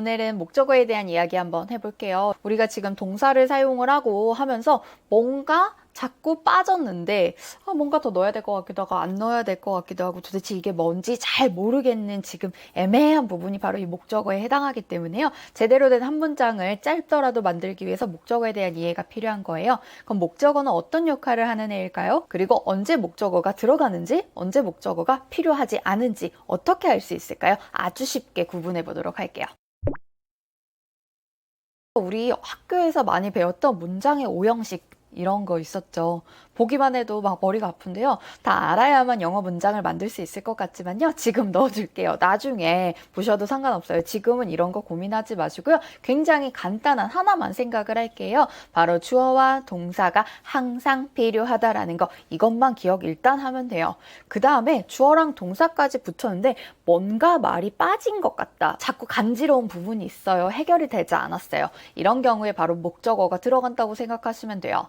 오늘은 목적어에 대한 이야기 한번 해볼게요. 우리가 지금 동사를 사용을 하고 하면서 뭔가 자꾸 빠졌는데 아, 뭔가 더 넣어야 될 것 같기도 하고 안 넣어야 될 것 같기도 하고 도대체 이게 뭔지 잘 모르겠는 지금 애매한 부분이 바로 이 목적어에 해당하기 때문에요. 제대로 된 한 문장을 짧더라도 만들기 위해서 목적어에 대한 이해가 필요한 거예요. 그럼 목적어는 어떤 역할을 하는 애일까요? 그리고 언제 목적어가 들어가는지, 언제 목적어가 필요하지 않은지 어떻게 알 수 있을까요? 아주 쉽게 구분해 보도록 할게요. 우리 학교에서 많이 배웠던 문장의 오형식 이런 거 있었죠. 보기만 해도 막 머리가 아픈데요. 다 알아야만 영어 문장을 만들 수 있을 것 같지만요. 지금 넣어줄게요. 나중에 보셔도 상관없어요. 지금은 이런 거 고민하지 마시고요. 굉장히 간단한 하나만 생각을 할게요. 바로 주어와 동사가 항상 필요하다라는 거 이것만 기억 일단 하면 돼요. 그 다음에 주어랑 동사까지 붙었는데 뭔가 말이 빠진 것 같다. 자꾸 간지러운 부분이 있어요. 해결이 되지 않았어요. 이런 경우에 바로 목적어가 들어간다고 생각하시면 돼요.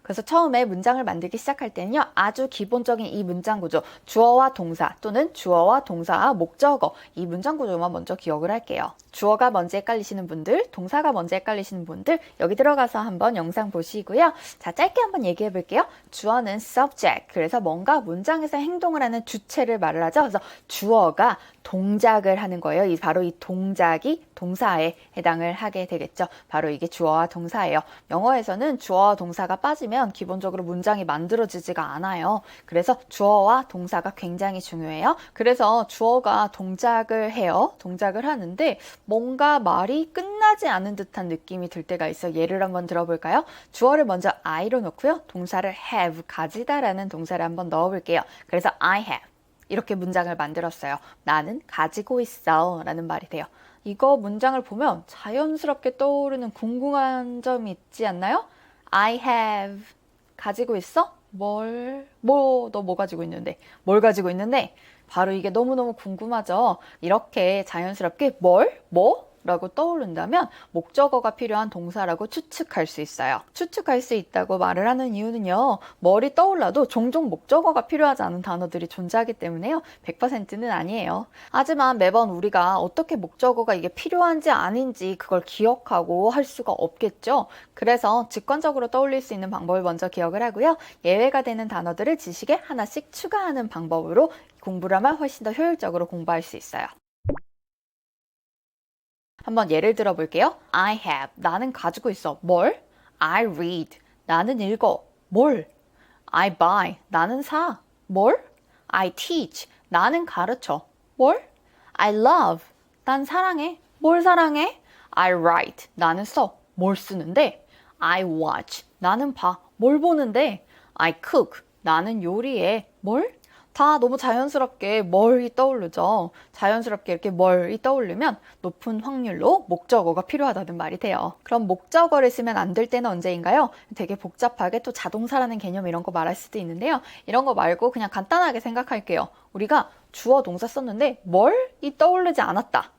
그래서 처음에 문장을 만들기 시작할 때는요, 아주 기본적인 이 문장 구조, 주어와 동사 또는 주어와 동사와 목적어, 이 문장 구조만 먼저 기억을 할게요. 주어가 먼저 헷갈리시는 분들, 동사가 먼저 헷갈리시는 분들, 여기 들어가서 한번 영상 보시고요. 자, 짧게 한번 얘기해 볼게요. 주어는 subject, 그래서 뭔가 문장에서 행동을 하는 주체를 말을 하죠. 그래서 주어가 동작을 하는 거예요. 이 바로 이 동작이 동사에 해당을 하게 되겠죠. 바로 이게 주어와 동사예요. 영어에서는 주어와 동사가 빠지면 기본적으로 문장이 만들어지지가 않아요. 그래서 주어와 동사가 굉장히 중요해요. 그래서 주어가 동작을 해요. 동작을 하는데 뭔가 말이 끝나지 않은 듯한 느낌이 들 때가 있어요. 예를 한번 들어볼까요? 주어를 먼저 I로 놓고요. 동사를 have, 가지다라는 동사를 한번 넣어볼게요. 그래서 I have. 이렇게 문장을 만들었어요. 나는 가지고 있어 라는 말이 돼요. 이거 문장을 보면 자연스럽게 떠오르는 궁금한 점이 있지 않나요? I have 가지고 있어? 뭘? 뭐, 너 뭐 가지고 있는데? 뭘 가지고 있는데? 바로 이게 너무너무 궁금하죠? 이렇게 자연스럽게 뭘? 뭐? 라고 떠오른다면 목적어가 필요한 동사라고 추측할 수 있어요. 추측할 수 있다고 말을 하는 이유는요. 머리 떠올라도 종종 목적어가 필요하지 않은 단어들이 존재하기 때문에요. 100%는 아니에요. 하지만 매번 우리가 어떻게 목적어가 이게 필요한지 아닌지 그걸 기억하고 할 수가 없겠죠. 그래서 직관적으로 떠올릴 수 있는 방법을 먼저 기억을 하고요. 예외가 되는 단어들을 지식에 하나씩 추가하는 방법으로 공부를 하면 훨씬 더 효율적으로 공부할 수 있어요. 한번 예를 들어 볼게요. I have. 나는 가지고 있어. 뭘? I read. 나는 읽어. 뭘? I buy. 나는 사. 뭘? I teach. 나는 가르쳐. 뭘? I love. 난 사랑해. 뭘 사랑해? I write. 나는 써. 뭘 쓰는데? I watch. 나는 봐. 뭘 보는데? I cook. 나는 요리해. 뭘? 다 너무 자연스럽게 뭘이 떠오르죠. 자연스럽게 이렇게 뭘이 떠오르면 높은 확률로 목적어가 필요하다는 말이 돼요. 그럼 목적어를 쓰면 안 될 때는 언제인가요? 되게 복잡하게 또 자동사라는 개념 이런 거 말할 수도 있는데요. 이런 거 말고 그냥 간단하게 생각할게요. 우리가 주어 동사 썼는데 뭘이 떠오르지 않았다.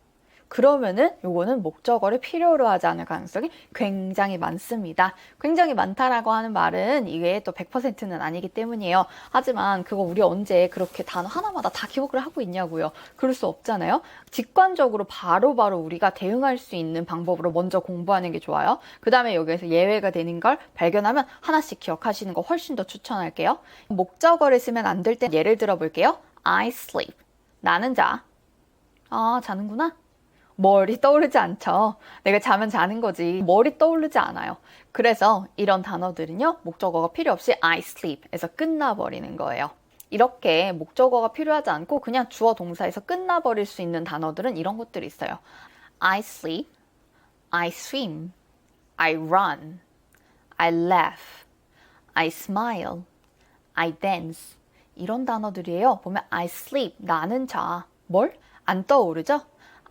그러면은 요거는 목적어를 필요로 하지 않을 가능성이 굉장히 많습니다. 굉장히 많다라고 하는 말은 이게 또 100%는 아니기 때문이에요. 하지만 그거 우리 언제 그렇게 단어 하나마다 다 기억을 하고 있냐고요. 그럴 수 없잖아요. 직관적으로 바로바로 바로 우리가 대응할 수 있는 방법으로 먼저 공부하는 게 좋아요. 그 다음에 여기에서 예외가 되는 걸 발견하면 하나씩 기억하시는 거 훨씬 더 추천할게요. 목적어를 쓰면 안 될 때 예를 들어 볼게요. I sleep. 나는 자. 아, 자는구나. 머리 떠오르지 않죠. 내가 자면 자는 거지. 머리 떠오르지 않아요. 그래서 이런 단어들은요, 목적어가 필요 없이 I sleep에서 끝나버리는 거예요. 이렇게 목적어가 필요하지 않고 그냥 주어 동사에서 끝나버릴 수 있는 단어들은 이런 것들이 있어요. I sleep, I swim, I run, I laugh, I smile, I dance. 이런 단어들이에요. 보면 I sleep, 나는 자. 뭘? 안 떠오르죠?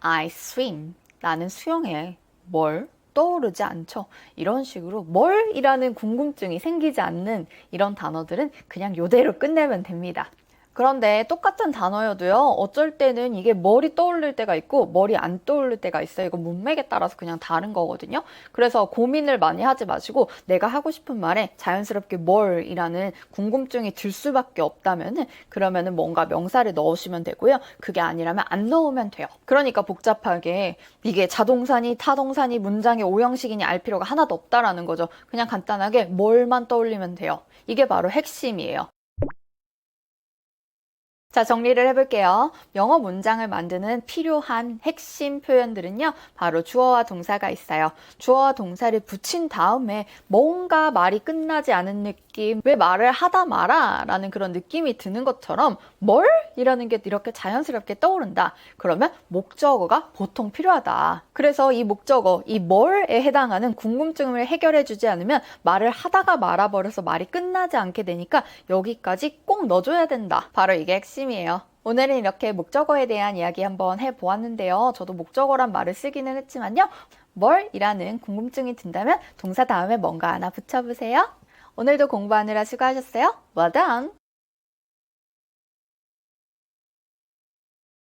I swim. 나는 수영해. 뭘? 떠오르지 않죠. 이런 식으로 뭘이라는 궁금증이 생기지 않는 이런 단어들은 그냥 요대로 끝내면 됩니다. 그런데 똑같은 단어여도요, 어쩔 때는 이게 머리 떠올릴 때가 있고, 머리 안 떠올릴 때가 있어요. 이거 문맥에 따라서 그냥 다른 거거든요. 그래서 고민을 많이 하지 마시고, 내가 하고 싶은 말에 자연스럽게 뭘이라는 궁금증이 들 수밖에 없다면은, 그러면은 뭔가 명사를 넣으시면 되고요. 그게 아니라면 안 넣으면 돼요. 그러니까 복잡하게 이게 자동사니 타동사니 문장의 오형식이니 알 필요가 하나도 없다라는 거죠. 그냥 간단하게 뭘만 떠올리면 돼요. 이게 바로 핵심이에요. 자, 정리를 해볼게요. 영어 문장을 만드는 필요한 핵심 표현들은요, 바로 주어와 동사가 있어요. 주어와 동사를 붙인 다음에 뭔가 말이 끝나지 않은 느낌, 왜 말을 하다 마라? 라는 그런 느낌이 드는 것처럼 뭘? 이라는 게 이렇게 자연스럽게 떠오른다. 그러면 목적어가 보통 필요하다. 그래서 이 목적어, 이 뭘에 해당하는 궁금증을 해결해주지 않으면 말을 하다가 말아버려서 말이 끝나지 않게 되니까 여기까지 꼭 넣어줘야 된다. 바로 이게 핵심 이에요. 오늘은 이렇게 목적어에 대한 이야기 한번 해보았는데요. 저도 목적어란 말을 쓰기는 했지만요. 뭘? 이라는 궁금증이 든다면 동사 다음에 뭔가 하나 붙여보세요. 오늘도 공부하느라 수고하셨어요. Well done!